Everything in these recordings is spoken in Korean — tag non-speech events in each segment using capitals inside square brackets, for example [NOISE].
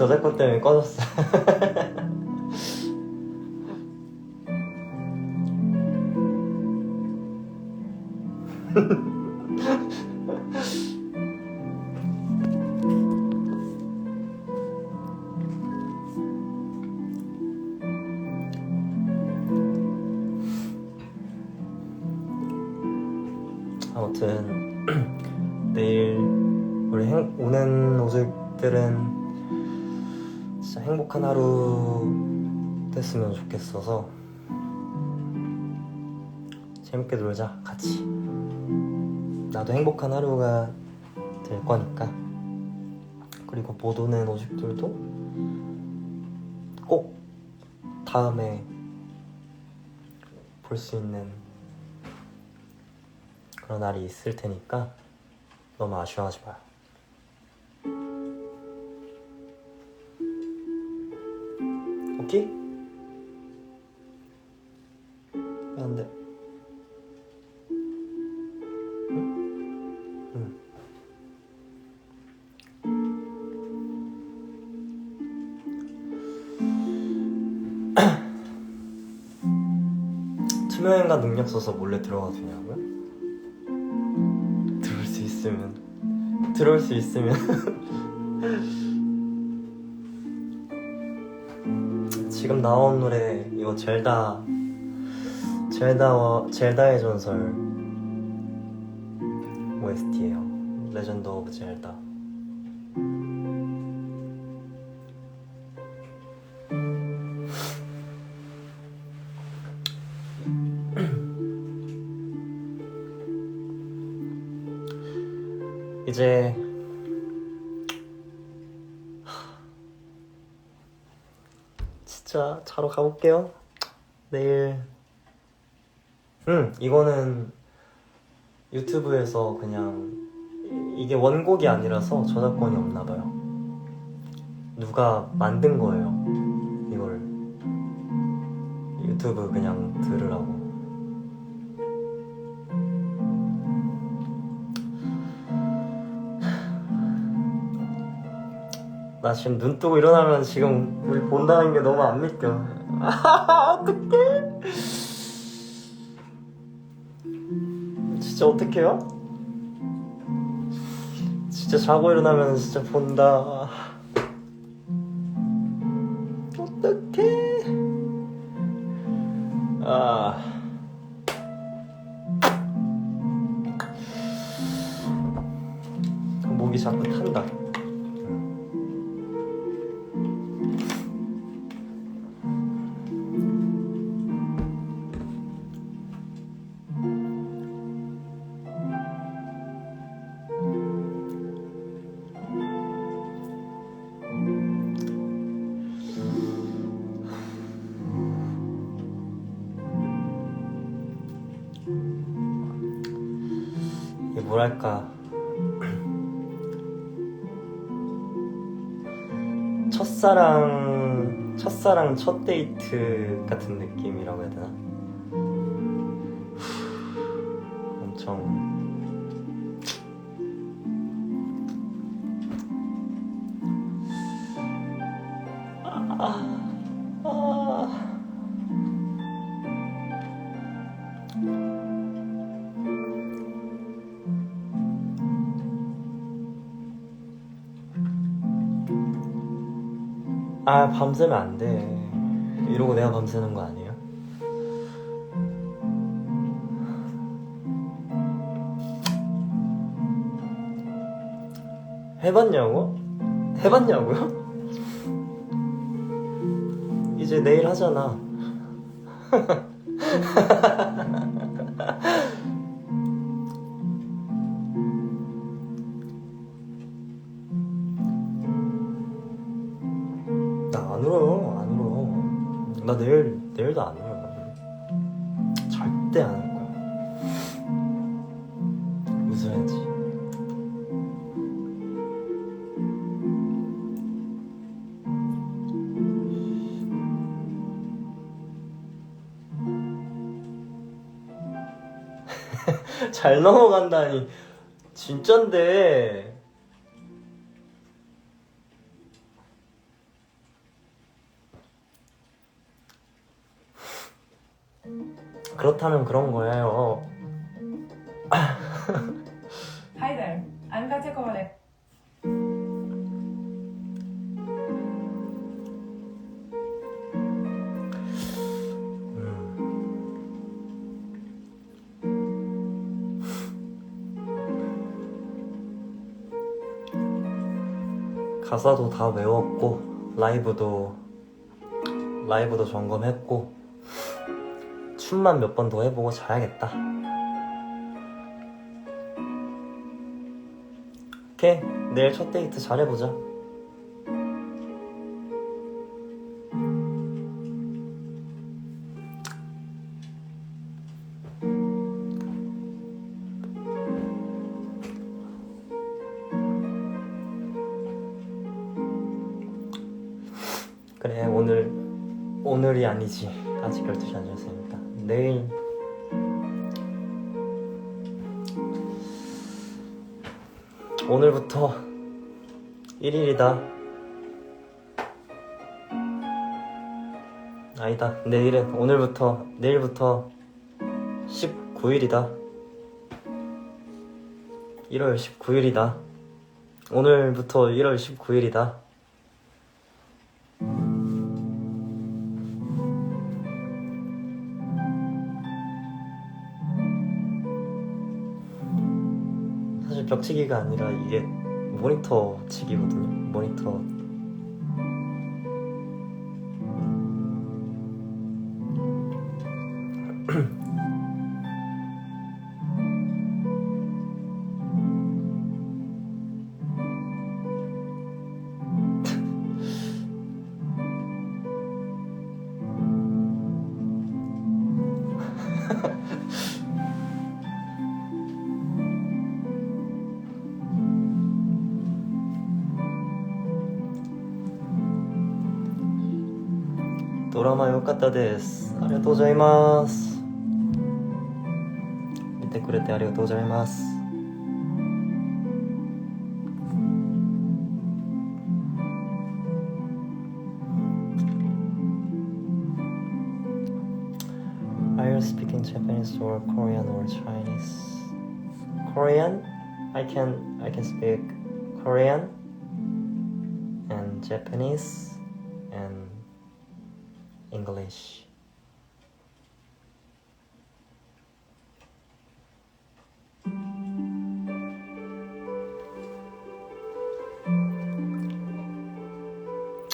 저작권 때문에 꺼졌어. [LAUGHS] 하루 됐으면 좋겠어서 재밌게 놀자 같이 나도 행복한 하루가 될 거니까 그리고 못 오는 오직들도 꼭 다음에 볼 수 있는 그런 날이 있을 테니까 너무 아쉬워하지 마요. 오케이? 왜안 돼? 응? 응. [CLEARS THROAT] 투명인간 능력 써서 몰래 들어가도 되냐고요? 들어올 수 있으면 들어올 수 있으면 [LAUGHS] 지금 나온 노래 이거 젤다. 젤다와 젤다의 전설. OST예요. 레전드 오브 젤다 가볼게요. 내일 응 이거는 유튜브에서 그냥 이- 이게 원곡이 아니라서 저작권이 없나 봐요. 누가 만든 거예요. 이걸 유튜브 그냥 들으라고. 나 지금 눈 뜨고 일어나면 지금 우리 본다는 게 너무 안 믿겨. 아, [LAUGHS] 어떡해. 진짜 어떡해요? 진짜 자고 일어나면 진짜 본다. 뭐랄까 첫사랑 첫사랑 첫 데이트 같은 느낌이라고 해야 되나? 밤새면 안 돼. 이러고 내가 밤새는 거 아니에요? 해봤냐고? 해봤냐고요? 이제 내일 하잖아. [LAUGHS] 나 내일, 내일도 안 울어. 절대 안울 거야. 웃어야지. [LAUGHS] 잘 넘어간다니. 진짠데. 그렇다면 그런 거예요. Heider, anga chocolate. 가사도 다 외웠고 라이브도 라이브도 점검했고 춤만 몇 번 더 해보고 자야겠다. 오케이 내일 첫 데이트 잘해보자. 그래 오늘 오늘이 아니지 아직 12시 안 지났으니까 내일 오늘부터 1일이다. 아니다 내일은 오늘부터 내일부터 19일이다. 1월 19일이다. 오늘부터 1월 19일이다 벽치기가 아니라 이게 모니터 치기거든요. 모니터. よかったですありがとうございます見てくれてありがとうございます or Korean or Chinese. Korean, I can I can speak Korean and Japanese. English.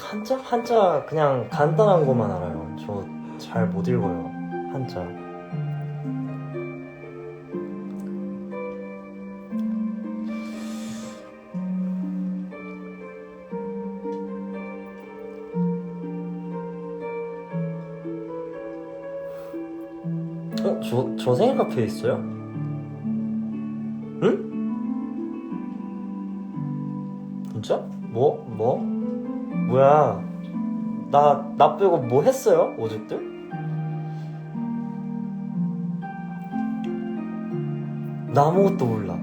한자? 한자 그냥 간단한 것만 알아요. 저 잘 못 읽어요. 한자. 어? 저, 카페에 있어요? 응? 진짜? 뭐? 뭐? 뭐야? 나, 나 빼고 뭐 했어요? 오죽들? 나 아무것도 몰라.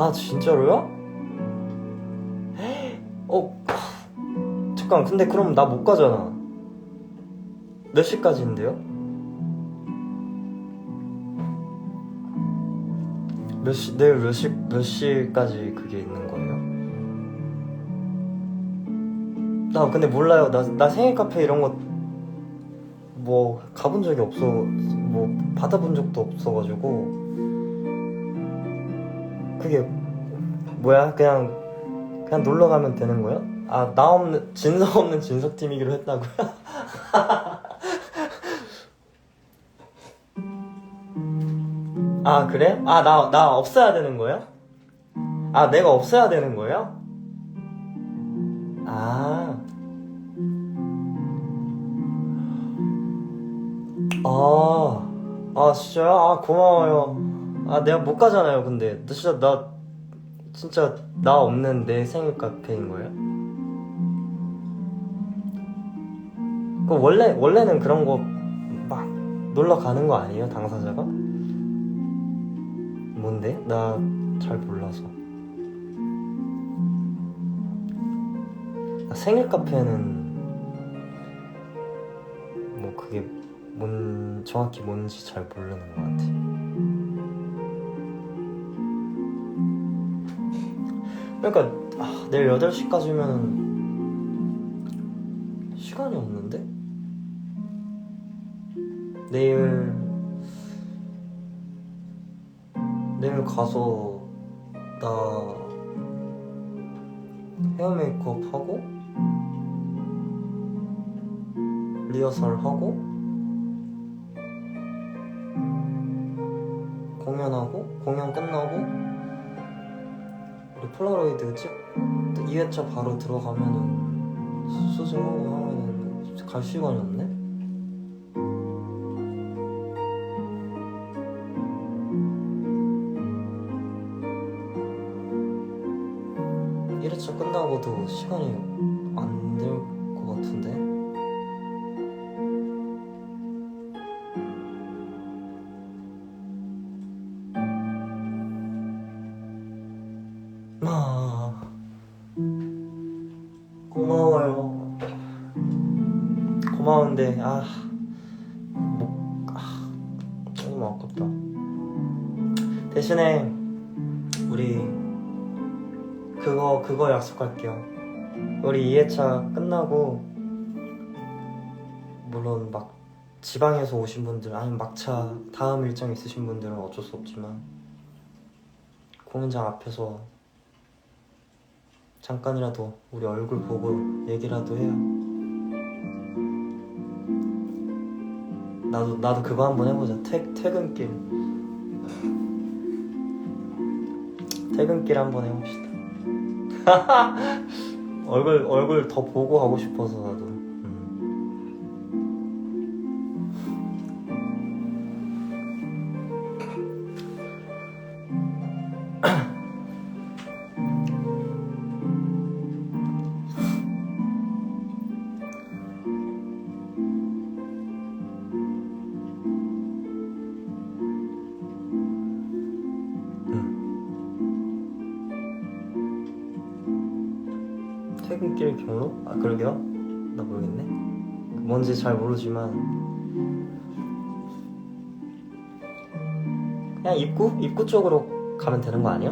아, 진짜로요? 어, 잠깐, 근데 그럼 나 못 가잖아. 몇 시까지인데요? 몇 시, 내일 몇 시, 몇 시까지 그게 있는 거예요? 나 근데 몰라요. 나, 나 생일 카페 이런 거, 뭐, 가본 적이 없어, 뭐, 받아본 적도 없어가지고. 그게, 뭐야? 그냥, 그냥 놀러 가면 되는 거야? 아, 나 없는, 진석 없는 진석 팀이기로 했다고요? [LAUGHS] 아, 그래? 아, 나, 나 없어야 되는 거예요? 아, 내가 없어야 되는 거예요? 아. 아, 아, 진짜요? 아, 고마워요. 아, 내가 못 가잖아요, 근데. 나 진짜, 나, 진짜, 나 없는 내 생일 카페인 거예요? 그 원래, 원래는 그런 거 놀러 가는 거 아니에요 당사자가? 뭔데? 나 잘 몰라서 나 생일 카페는 뭐 그게 뭔 정확히 뭔지 잘 모르는 것 같아 그러니까 아, 내일 8시까지면 시간이 없는데? 내일 내일 가서 나 헤어 메이크업 하고 리허설 하고 공연하고 공연 끝나고 우리 폴라로이드 찍 2회차 바로 들어가면은 수- 수술하고 하면은 갈 시간이 없네? 일회차 끝나고도 시간이 아, 고마워요. 고마운데, 아, 뭐, 아, 너무 아깝다. 대신에, 우리, 그거, 그거 약속할게요. 우리 2회차 끝나고, 물론 막, 지방에서 오신 분들, 아니면 막차 다음 일정 있으신 분들은 어쩔 수 없지만, 공연장 앞에서 잠깐이라도 우리 얼굴 보고 얘기라도 해요. 나도 나도 그거 한번 해보자. 퇴 퇴근길. 퇴근길 한번 해봅시다. [LAUGHS] 얼굴 얼굴 더 보고 하고 싶어서 나도. 경로? 아 그러게요. 나 모르겠네. 뭔지 잘 모르지만 그냥 입구 입구 쪽으로 가면 되는 거 아니야?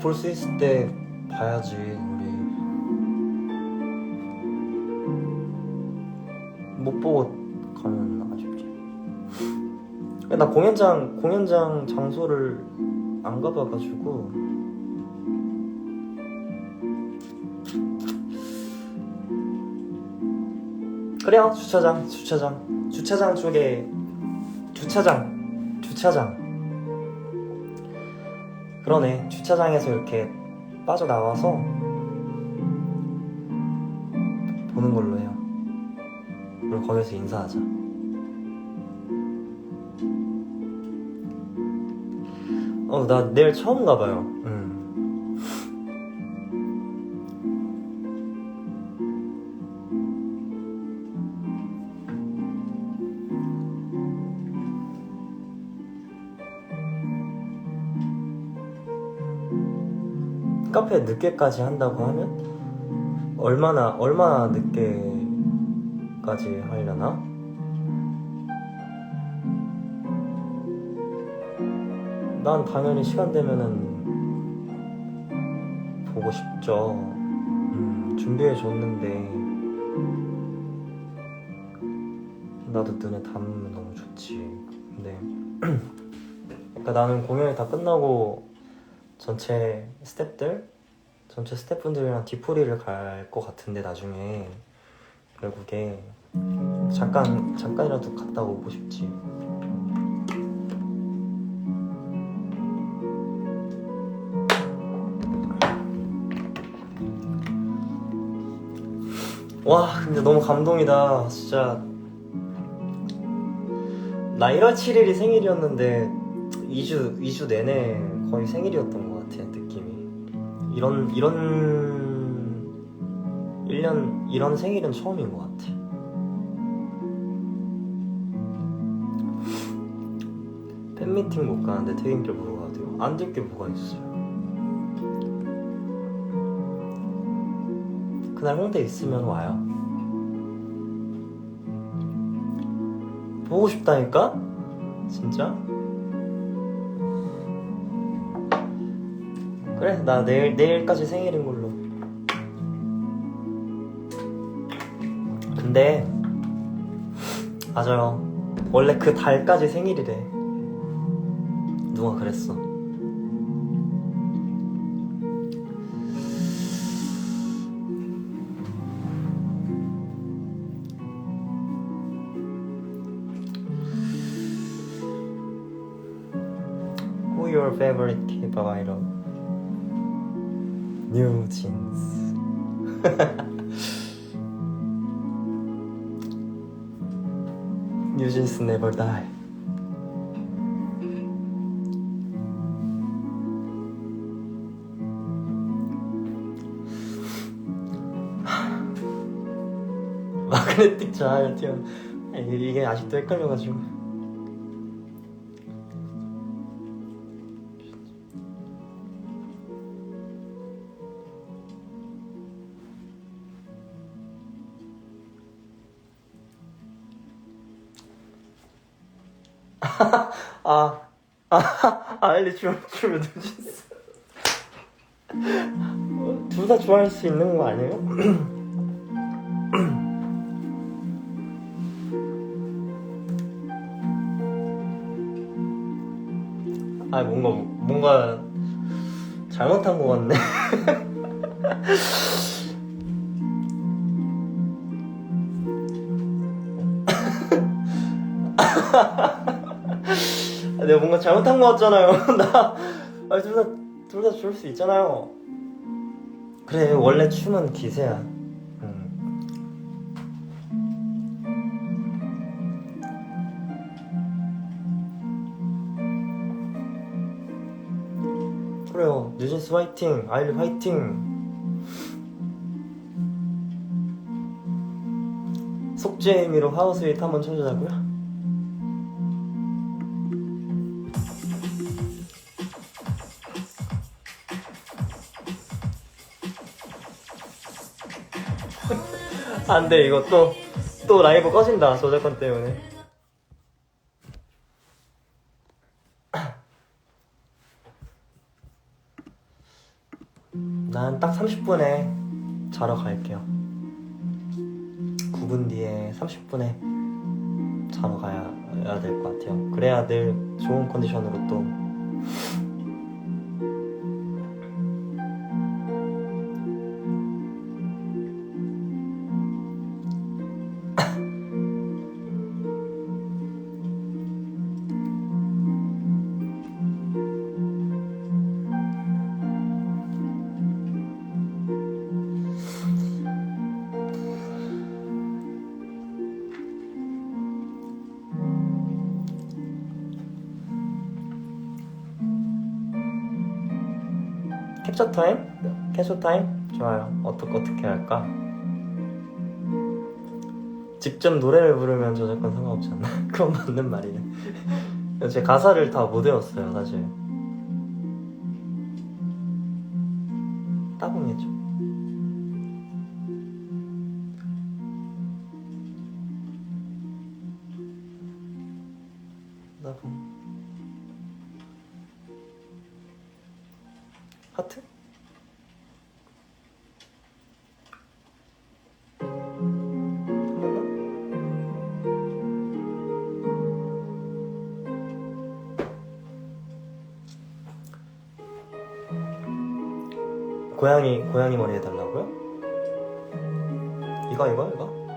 볼 수 있을 때 봐야지 못 보고 가면 아쉽지. 나 공연장 공연장 장소를 안 가봐가지고. 그래요 주차장 주차장. 주차장 쪽에 주차장 주차장. 그러네 주차장에서 이렇게 빠져나와서 보는 걸로 해요 그리고 거기서 인사하자 어 나 내일 처음 가봐요 음. 카페 늦게까지 한다고 하면 얼마나 얼마나 늦게 까지 하려나? 난 당연히 시간 되면은 보고 싶죠. 음, 준비해 줬는데 나도 눈에 담으면 너무 좋지. 근데 [CLEARS THROAT] 그러니까 나는 공연이 다 끝나고 전체 스태프들 전체 스태프분들이랑 뒤풀이를 갈 것 같은데 나중에 결국에 잠깐 잠깐이라도 갔다 오고 싶지. 와 근데 너무 감동이다. 진짜. 나 1월 7일이 생일이었는데 2주 2주 내내 거의 생일이었던 것 같아 느낌이. 이런 이런 1년 이런 생일은 처음인 것 같아 팬미팅 못 가는데 퇴근길 보러 가야 돼요 안될게 뭐가 있어요? 그날 홍대 있으면 와요. 보고 싶다니까? 진짜? 그래 나 내일 내일까지 생일인 걸로. 근데 맞아요. 원래 그 달까지 생일이래 누가 그랬어 Who your favorite K-pop idol? New Jeans. New Jeans never die. 자이언티언 아니, 이게 아직도 헷갈려가지고 [LAUGHS] 아, 아, 알리 춤, 춤을 누진스. 둘다 좋아할 수 있는 거 아니에요? [CLEARS THROAT] 아, 뭔가, 뭔가, 잘못한 거 같네. 아, 내가 뭔가 잘못한 거 같잖아요. [LAUGHS] 나, 아, 둘 다, 둘 다 좋을 수 있잖아요. 그래, 원래 춤은 기세야. 뉴진스 화이팅! 아일리 화이팅! 속죄미로 하우스윗 한번 쳐주자고요? [LAUGHS] 안 돼, 이거 또, 또 라이브 꺼진다, 저작권 때문에. 난딱 30분에 자러 갈게요. 9분 뒤에 30분에 자러 가야 될 것 같아요. 그래야 늘 좋은 컨디션으로 또 캡처 타임? 캡처 타임? 좋아요. 어떻게 어떻게 할까? 직접 노래를 부르면 저작권 상관없지 않나? [LAUGHS] 그건 맞는 말이네. [LAUGHS] 제 가사를 다 못 외웠어요, 사실. 고양이 고양이 머리 해달라고요? 이거 이거 이거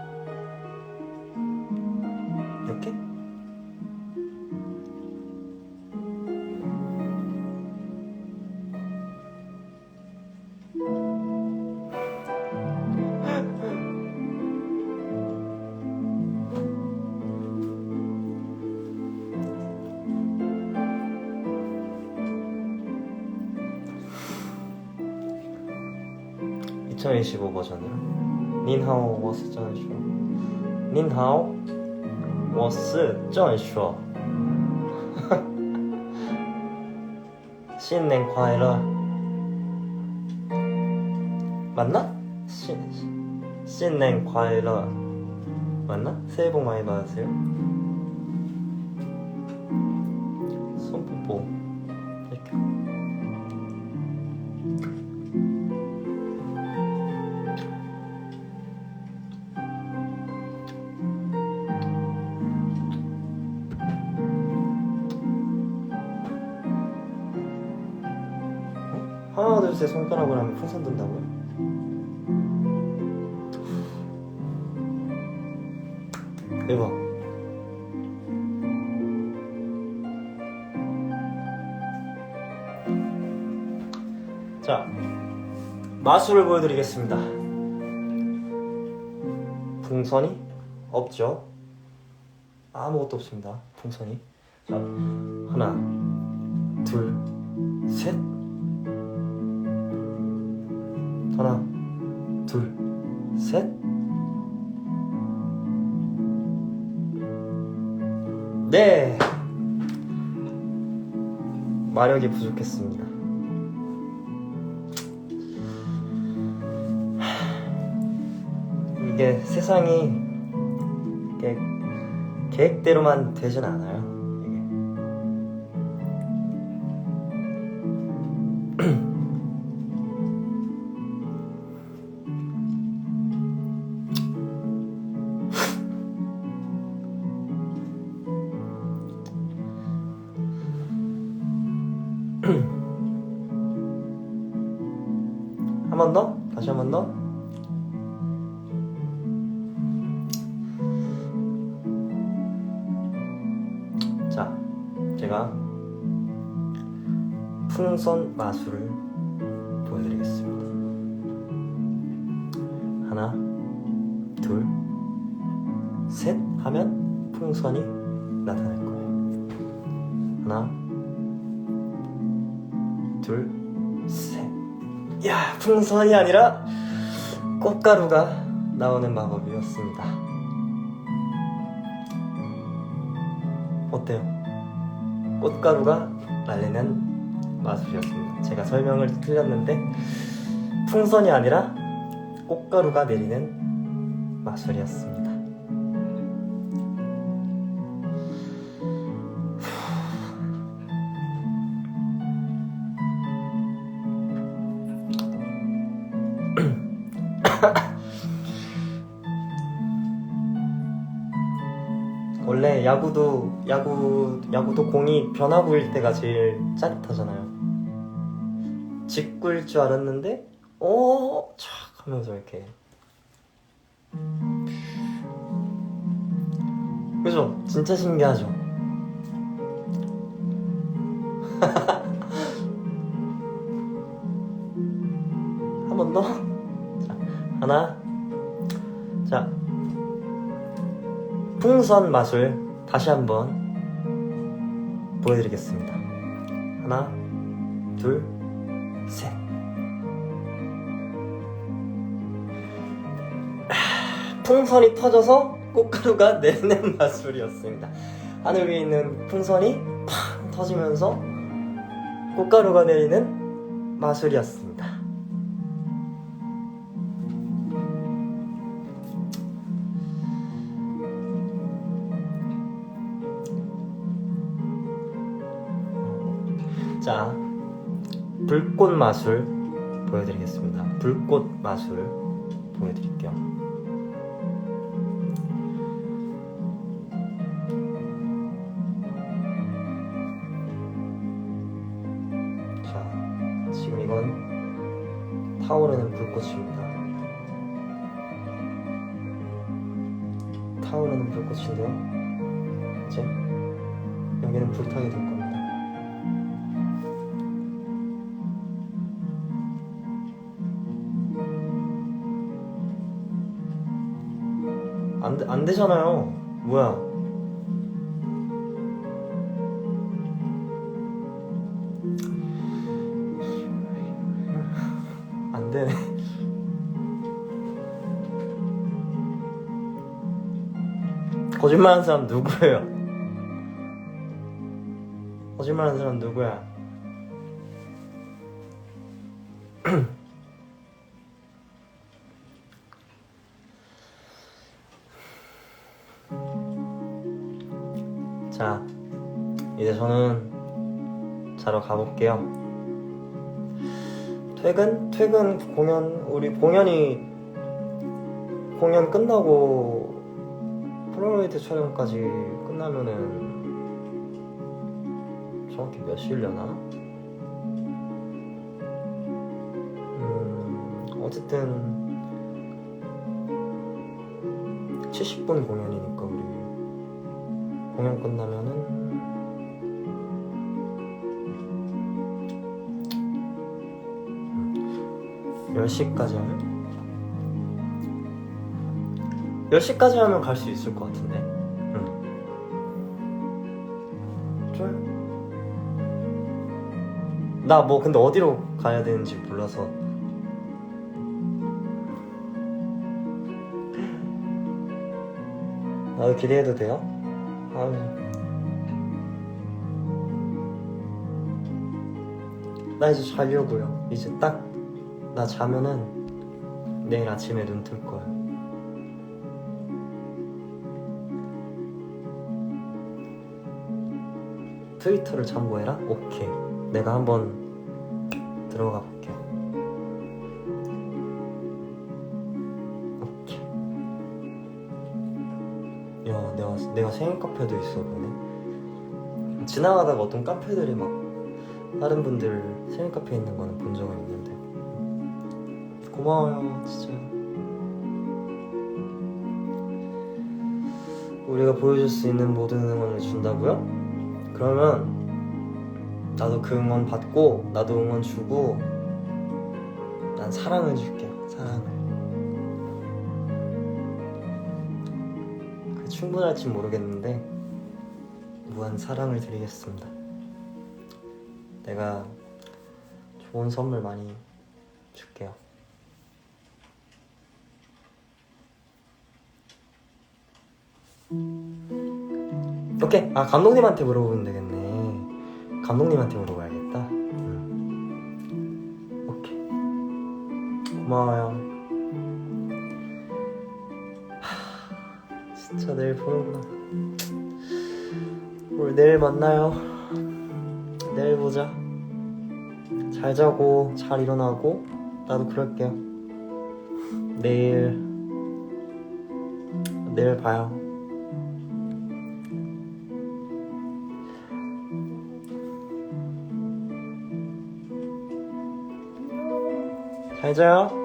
2025 버전으로 닌하오 워스 正说 닌하오 워스 正说 신년 快乐 맞나? 신, 신년 快乐 맞나? 새해 복 많이 받으세요 손뽀뽀 둘셋 손가락으로 하면 풍선 든다고요? 대박. 자 마술을 보여드리겠습니다. 풍선이 없죠? 아무것도 없습니다 풍선이. 자 하나 둘 셋 둘, 셋. 네. 마력이 부족했습니다. 이게 세상이 계획대로만 되진 않아요. 자, 제가 풍선 마술을 보여드리겠습니다. 하나, 둘, 셋 하면 풍선이 나타날 거예요. 하나, 둘, 셋. 야, 풍선이 아니라 꽃가루가 나오는 마법이었습니다. 꽃가루가 날리는 마술이었습니다. 제가 설명을 틀렸는데 풍선이 아니라 꽃가루가 내리는 마술이었습니다. 원래 야구도 야구 야구도 공이 변화구일 때가 제일 짜릿하잖아요. 직구일 줄 알았는데 어촥 하면서 이렇게 그죠? 진짜 신기하죠. [LAUGHS] 한 번 더. 자, 하나. 자, 풍선 마술 다시 한번 보여드리겠습니다. 하나, 둘, 셋. 아, 풍선이 터져서 꽃가루가 [LAUGHS] 내리는 마술이었습니다. 하늘 위에 있는 풍선이 팡 터지면서 꽃가루가 내리는 마술이었습니다. 불꽃 마술 보여드리겠습니다. 불꽃 마술 보여드릴게요. 자, 지금 이건 타오르는 불꽃입니다. 타오르는 불꽃인데요. 이제 여기는 불타게 될 겁니다. 안, 되잖아요. 뭐야? 안 되네. 거짓말하는 사람 누구예요? 거짓말하는 사람 누구야? 가볼게요. 퇴근? 퇴근 공연, 우리 공연이, 공연 끝나고 폴라로이드 촬영까지 끝나면은 정확히 몇 시려나? 음, 어쨌든 70분 공연이니까 우리 공연 끝나면은 10시까지 하면? 10시까지 하면 갈 수 있을 것 같은데. 응. 좋아요 나 뭐 근데 어디로 가야 되는지 몰라서. 나도 기대해도 돼요? 아유 나 이제 자려고요. 이제 딱 나 자면은 내일 아침에 눈 뜰 거야. 트위터를 참고해라? 오케이. 내가 한번 들어가 볼게. 오케이. 야 내가, 내가 생일 카페도 있어 보네. 지나가다가 어떤 카페들이 막 다른 분들 생일 카페 있는 거는 본 적은 있는데 고마워요 진짜. 우리가 보여줄 수 있는 모든 응원을 준다고요? 그러면 나도 그 응원 받고 나도 응원 주고 난 사랑을 줄게 사랑을. 그 충분할지 모르겠는데 무한 사랑을 드리겠습니다. 내가 좋은 선물 많이 줄게요 오케이. 아 감독님한테 물어보면 되겠네. 감독님한테 물어봐야겠다. 음. 오케이. 고마워요. 하, 진짜 내일 보는구나. 우리 내일 만나요? 내일 보자. 잘 자고 잘 일어나고 나도 그럴게요. 내일. 내일 봐요 잘 자요.